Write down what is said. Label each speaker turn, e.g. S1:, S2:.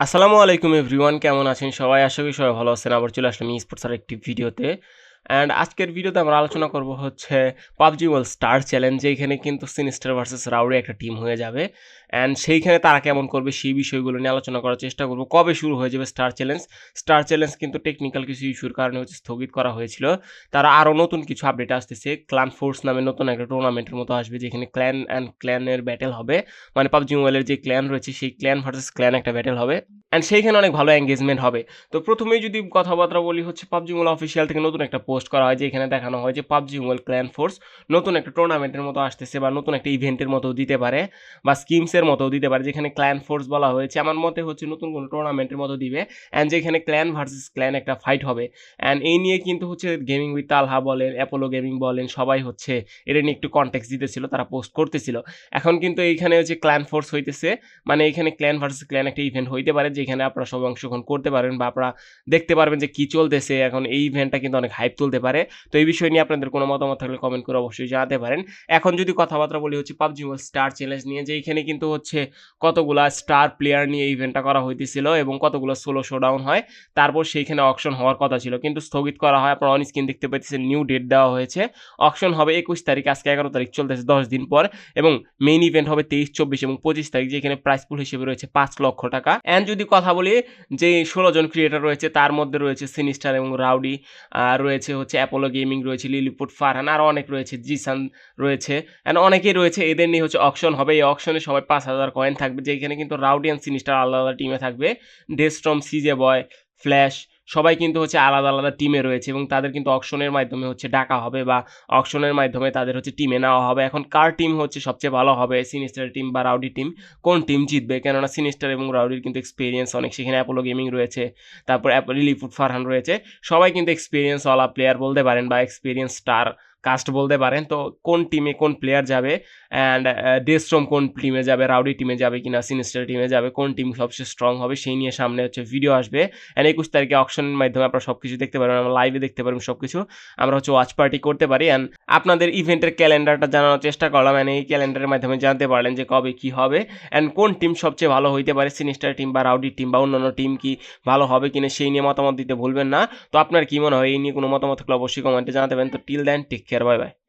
S1: আসসালামু আলাইকুম এভরিওয়ান, কেমন আছেন সবাই? আশা করি সবাই ভালো আছেন। আবার চলে আসলাম স্পোর্টসের একটি ভিডিওতে। অ্যান্ড আজকের ভিডিওতে আমরা আলোচনা করব হচ্ছে পাবজি ওয়ার্ল্ড স্টার চ্যালেঞ্জ যেখানে কিন্তু সিনিস্টার ভার্সেস রাউডি একটা টিম হয়ে যাবে। অ্যান্ড সেইখানে তারা কেমন করবে সেই বিষয়গুলো নিয়ে আলোচনা করার চেষ্টা করব। কবে শুরু হয়ে যাবে স্টার চ্যালেঞ্জ স্টার চ্যালেঞ্জ কিন্তু টেকনিক্যাল কিছু ইস্যুর কারণে হচ্ছে স্থগিত করা হয়েছিল। তারা আরও নতুন কিছু আপডেট আসতেছে। ক্লান ফোর্স নামে নতুন একটা টুর্নামেন্টের মতো আসবে, যেখানে ক্ল্যান অ্যান্ড ক্ল্যানের ব্যাটেল হবে। মানে পাবজি মোবাইলের যে ক্ল্যান রয়েছে, সেই ক্ল্যান ভার্সেস ক্ল্যান একটা ব্যাটেল হবে। অ্যান্ড সেইখানে অনেক ভালো এঙ্গেজমেন্ট হবে। তো প্রথমেই যদি কথাবার্তা বলি হচ্ছে পাবজি মোবাইল অফিসিয়াল থেকে নতুন একটা পোস্ট করা হয়, যেখানে দেখানো হয় যে পাবজি মোবাইল ক্ল্যান ফোর্স নতুন একটা টুর্নামেন্টের মতো আসতেছে বা নতুন একটা ইভেন্টের মতো দিতে পারে বা স্কিমসের মতো দিতে পারে, যেখানে ক্ল্যান ফোর্স বলা হয়েছে। আমার মতে হচ্ছে নতুন কোনো টুর্নামেন্টের মতো দিবে অ্যান্ড যেখানে ক্ল্যান ভার্সেস ক্ল্যান একটা ফাইট হবে। অ্যান্ড এই নিয়ে কিন্তু হচ্ছে গেমিং উইথ তালহা বলেন অ্যাপোলো গেমিং বলেন, সবাই হচ্ছে এটা নিয়ে একটু কন্টেক্স দিতেছিল, তারা পোস্ট করতেছিল। এখন কিন্তু এইখানে হচ্ছে ক্ল্যান ফোর্স হইতেছে মানে এখানে ক্ল্যান ভার্সেস ক্ল্যান একটা ইভেন্ট হইতে পারে যেখানে আপনারা সবাই অংশগ্রহণ করতে পারবেন বা আপনারা দেখতে পারবেন যে কী চলতেছে। এখন এই ইভেন্টটা কিন্তু অনেক হাইপ তুলতে পারে। তো এই বিষয় নিয়ে আপনাদের কোনো মতামত থাকলে কমেন্ট করে অবশ্যই জানাতে পারেন। এখন যদি কথাবার্তা বলি হচ্ছে পাবজি মোবাইল স্টার চ্যালেঞ্জ নিয়ে, যে এখানে কিন্তু হচ্ছে কতগুলা স্টার প্লেয়ার নিয়ে ইভেন্টটা করা হইতেছিল এবং কতগুলো সোলো শোডাউন হয়। তারপর সেইখানে অকশন হওয়ার কথা ছিল। কিন্তু স্থগিত করা হয়, আপনারা অন স্ক্রিন দেখতে পাচ্ছেন নিউ ডেট দেওয়া হয়েছে। অকশন হবে একুশ তারিখ, আজকে এগারো তারিখ চলতেছে দশ দিন পর এবং মেইন ইভেন্ট হবে তেইশ, চব্বিশ এবং পঁচিশ তারিখ, যেখানে প্রাইস পুল হিসেবে রয়েছে পাঁচ লক্ষ টাকা। অ্যান্ড যদি কথা বলি, যে ষোলো জন ক্রিয়েটার রয়েছে, তার মধ্যে রয়েছে সিনিস্টার এবং রাউডি আর রয়েছে হচ্ছে অ্যাপোলো গেমিং রয়েছে লিলিপুট ফারহান আরও অনেক রয়েছে জিসান রয়েছে অ্যান্ড অনেকেই রয়েছে, এদের নিয়ে হচ্ছে অকশন হবে। এই অকশনে সবাই পাঁচ হাজার কয়েন থাকবে, যেখানে কিন্তু রাউডি অ্যান্ড সিনিস্টার আলাদা আলাদা টিমে থাকবে। ডেস্ট্রম সিজে বয় ফ্ল্যাশ সবাই কিন্তু হচ্ছে আলাদা আলাদা টিমে রয়েছে এবং তাদের কিন্তু অকশনের মাধ্যমে হচ্ছে ডাকা হবে বা অকশনের মাধ্যমে তাদের হচ্ছে টিমে নেওয়া হবে। এখন কার টিম হচ্ছে সবচেয়ে ভালো হবে সিনিস্টার টিম বা রাউডি টিম কোন টিম জিতবে? কেননা সিনিস্টার এবং রাউডির কিন্তু এক্সপিরিয়েন্স অনেক, সেখানে অ্যাপোলো গেমিং রয়েছে, তারপর রিলিফুড ফারহান রয়েছে। সবাই কিন্তু এক্সপিরিয়েন্সওয়ালা প্লেয়ার বলতে পারেন বা এক্সপিরিয়েন্স স্টার কাস্ট বলতে পারেন। তো কোন টিমে কোন প্লেয়ার যাবে? অ্যান্ড ডেস্ট্রম কোন টিমে যাবে? রাউডি টিমে যাবে কিনা? সিনিস্টার টিমে যাবে? কোন টিম সবচেয়ে স্ট্রং হবে? সেই নিয়ে সামনে হচ্ছে ভিডিও আসবে। অ্যান্ড একুশ তারিখে অপশনের মাধ্যমে আপনারা সব কিছু দেখতে পারবেন। আমরা লাইভে দেখতে পারবেন সব কিছু আমরা হচ্ছে ওয়াচ পার্টি করতে পারি। অ্যান্ড আপনাদের ইভেন্টের ক্যালেন্ডারটা জানানোর চেষ্টা করলাম। অ্যান্ড এই ক্যালেন্ডারের মাধ্যমে জানতে পারলেন যে কবে কী হবে। অ্যান্ড কোন টিম সবচেয়ে ভালো হইতে পারে? সিনিস্টার টিম বা রাউডি টিম বা অন্যান্য টিম কি ভালো হবে কিনা? সেই নিয়ে মতামত দিতে ভুলবেন না। তো আপনার কি মনে হয়? এই নিয়ে কোনো মতামত থাকলে অবশ্যই কমেন্টে জানাতে পারেন। তো till then take Quero bye bye.